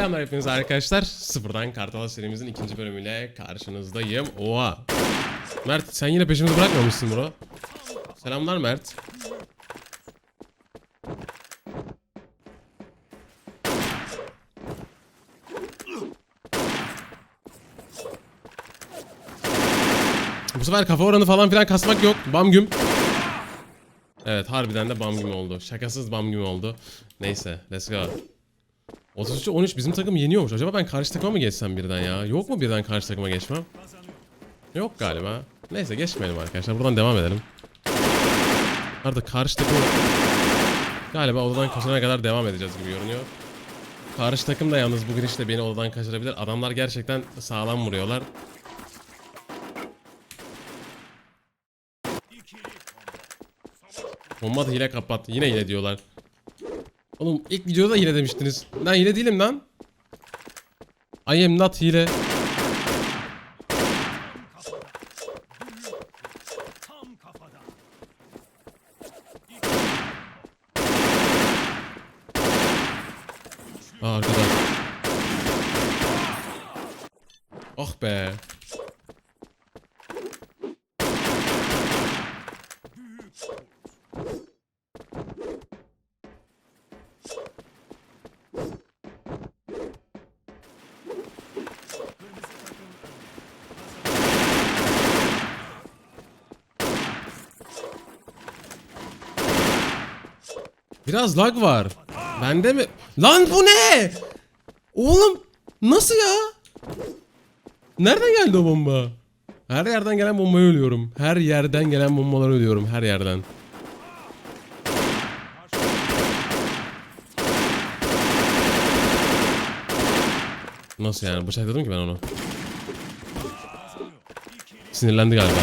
Selamlar hepiniz arkadaşlar. Sıfırdan Kartal serimizin ikinci bölümüyle karşınızdayım. Oha. Mert sen yine peşimizi bırakmamışsın bro. Selamlar Mert. Bu sefer kafa oranı falan filan kasmak yok. Bam güm. Evet harbiden de bam güm oldu. Şakasız bam güm oldu. Neyse let's go. 33 13 bizim takım yeniyormuş. Acaba ben karşı takıma mı geçsem birden ya? Yok mu birden karşı takıma geçmem? Yok galiba. Neyse geçmeyelim arkadaşlar. Buradan devam edelim. Arada karşı takım galiba odadan kaçana kadar devam edeceğiz gibi görünüyor. Karşı takım da yalnız bugün işte beni odadan kaçırabilir. Adamlar gerçekten sağlam vuruyorlar. Bomba hile kapat. Yine hile diyorlar. Oğlum ilk videoda da hile demiştiniz. Ben hile değilim lan. I am not hile. Ah be. Biraz lag var. Bende mi? Lan bu ne? Oğlum nasıl ya? Nereden geldi o bomba? Her yerden gelen bombayı ölüyorum. Her yerden gelen bombaları ölüyorum. Her yerden. Nasıl yani? Bıçakladım ki ben onu. Sinirlendi galiba.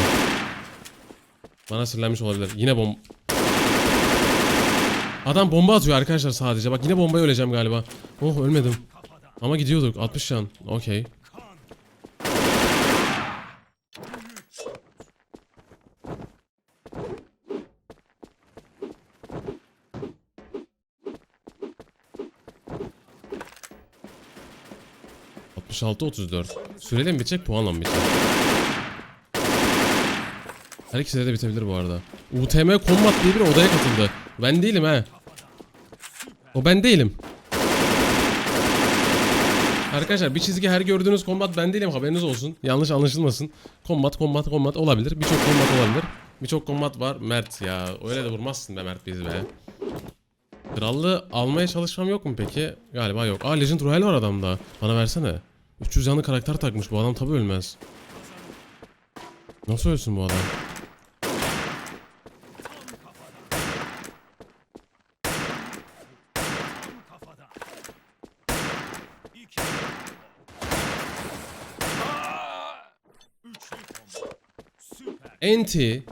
Bana sinirlenmiş olabilir. Yine bom... Adam bomba atıyor arkadaşlar sadece. Bak yine bombaya öleceğim galiba. Oh ölmedim. Ama gidiyorduk. 60 can. Okey. ...66 34. Süreyle mi bitecek puanla mı bitecek? Her ikisi de bitebilir bu arada. UTM Combat diye bir odaya katıldı. Ben değilim ha. O ben değilim. Arkadaşlar bir çizgi her gördüğünüz kombat ben değilim haberiniz olsun. Yanlış anlaşılmasın. Kombat kombat kombat olabilir. Birçok kombat olabilir. Birçok kombat var. Mert ya öyle de vurmazsın be Mert bizi be. Krallığı almaya çalışmam yok mu peki? Galiba yok. Aa Legend Royal var adamda. Bana versene. 300 canlı karakter takmış bu adam tabi ölmez. Nasıl ölsün bu adam? Kafadan. İki. Üçlü combo. Süper. Enti.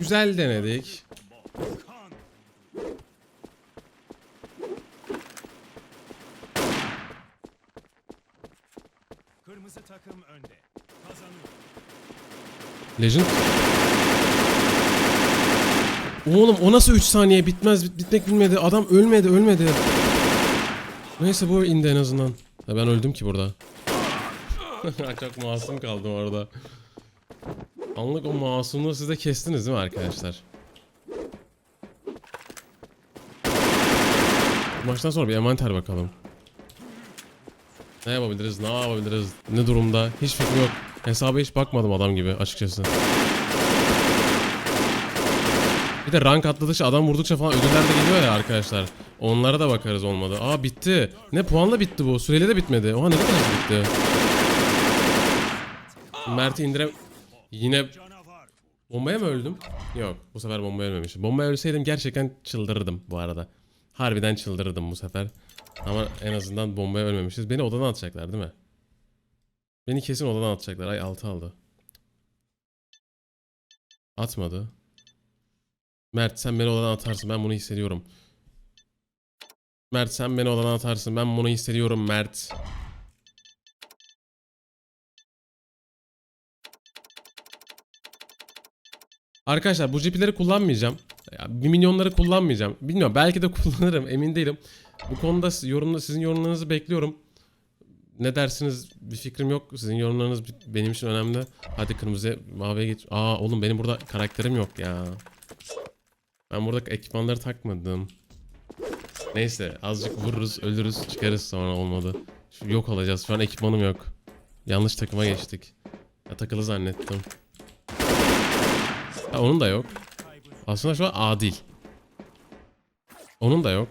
Güzel denedik. Kırmızı takım önde. Kazanıyor. Legend. Oğlum o nasıl 3 saniye bitmez bit- bitmek bilmedi. Adam ölmedi ölmedi. Neyse bu indi en azından. Ya ben öldüm ki burada. Çok masum kaldım orada. Anlık o masumluğu siz de kestiniz değil mi arkadaşlar? Maçtan sonra bir envanter bakalım. Ne yapabiliriz, ne yapabiliriz, ne durumda? Hiç fikrim yok. Hesaba hiç bakmadım adam gibi açıkçası. Bir de rank atladıkça adam vurdukça falan ödüller de geliyor ya arkadaşlar. Onlara da bakarız olmadı. Aa bitti. Ne puanla bitti bu? Süreli de bitmedi. Oha ne kadar bitti. Mert'i indire... Yine bombaya mı öldüm? Yok bu sefer bombaya ölmemişim. Bombaya ölseydim gerçekten çıldırırdım bu arada. Harbiden çıldırırdım bu sefer. Ama en azından bombaya ölmemişiz. Beni odadan atacaklar değil mi? Beni kesin odadan atacaklar. Ay 6 aldı. Atmadı. Mert sen beni odadan atarsın. Ben bunu hissediyorum. Mert sen beni odadan atarsın. Ben bunu hissediyorum Mert. Arkadaşlar bu GP'leri kullanmayacağım. Ya, bir milyonları kullanmayacağım. Bilmiyorum belki de kullanırım emin değilim. Bu konuda yorumla, sizin yorumlarınızı bekliyorum. Ne dersiniz bir fikrim yok. Sizin yorumlarınız benim için önemli. Hadi kırmızıya maviye geç. Aa oğlum benim burada karakterim yok ya. Ben burada ekipmanları takmadım. Neyse azıcık vururuz ölürüz çıkarız sonra olmadı. Şu yok olacağız şu an ekipmanım yok. Yanlış takıma geçtik. Ya takılı zannettim. Ha, onun da yok. Aslında şu an adil. Onun da yok.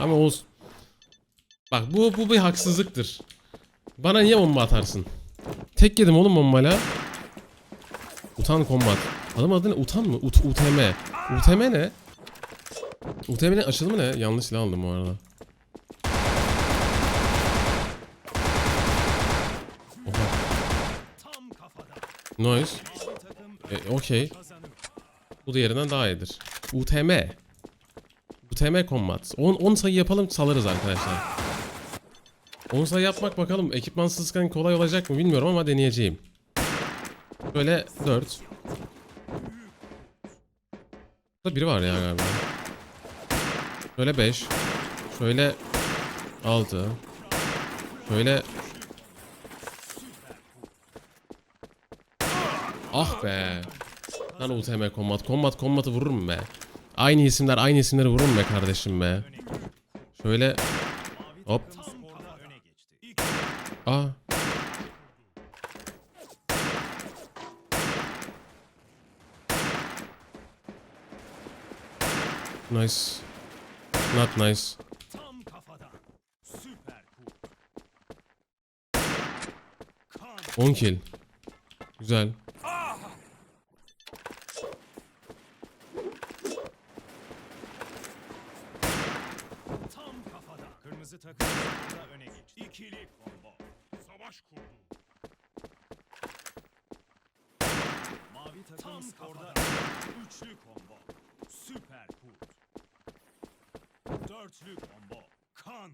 Ama Oğuz. Bak bu, bu bir haksızlıktır. Bana niye bomba atarsın? Tek yedim oğlum bombayla. Utan Combat. Adam adı ne? Utan mı? Ut UTM. UTM ne? UTM'nin açılımı ne? Yanlış silah aldım bu arada. Oha. Noise. E, Okey. Bu diğerinden daha iyidir. UTM. UTM Combat. 10, 10 sayı yapalım salarız arkadaşlar. 10 sayı yapmak bakalım ekipmansızken kolay olacak mı bilmiyorum ama deneyeceğim. Böyle 4. Burada biri var ya galiba. Şöyle 5. Şöyle 6. Şöyle Ah be. Lan UTM Combat. Combat Combat'ı vururum be. Aynı isimler aynı isimleri vururum be kardeşim be. Şöyle hop. Aa. Nice. Not nice. 10 kill. Güzel. tam kafadan. Kırmızı takım skorda öne geçti. İkili combo. Savaş kurdu. Takım skorda üçlü combo. Süper cool. Dörtlü combo. Kan.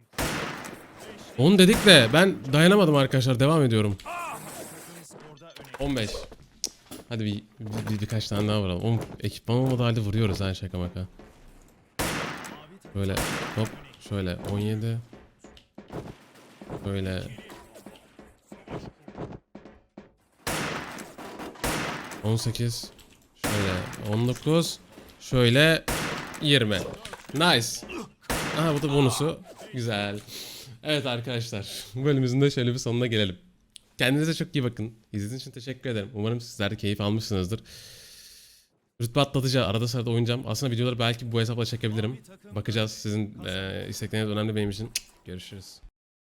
10 dedik de ben dayanamadım arkadaşlar. Devam ediyorum. takım skorda öne 15. Hadi bir, bir- bir- birkaç tane daha vuralım. Oğlum ekipman olmadığı halde vuruyoruz ha şaka maka. Böyle hop şöyle 17. Böyle 18 şöyle 19 şöyle 20 nice aha bu da bonusu güzel evet arkadaşlar bu bölümümüzün de şöyle bir sonuna gelelim kendinize çok iyi bakın izlediğiniz için teşekkür ederim umarım sizler de keyif almışsınızdır Rütbe atlatıcı arada sırada oynayacağım. Aslında videoları belki bu hesapla çekebilirim. Bakacağız. Sizin eee istekleriniz önemli benim için. Görüşürüz.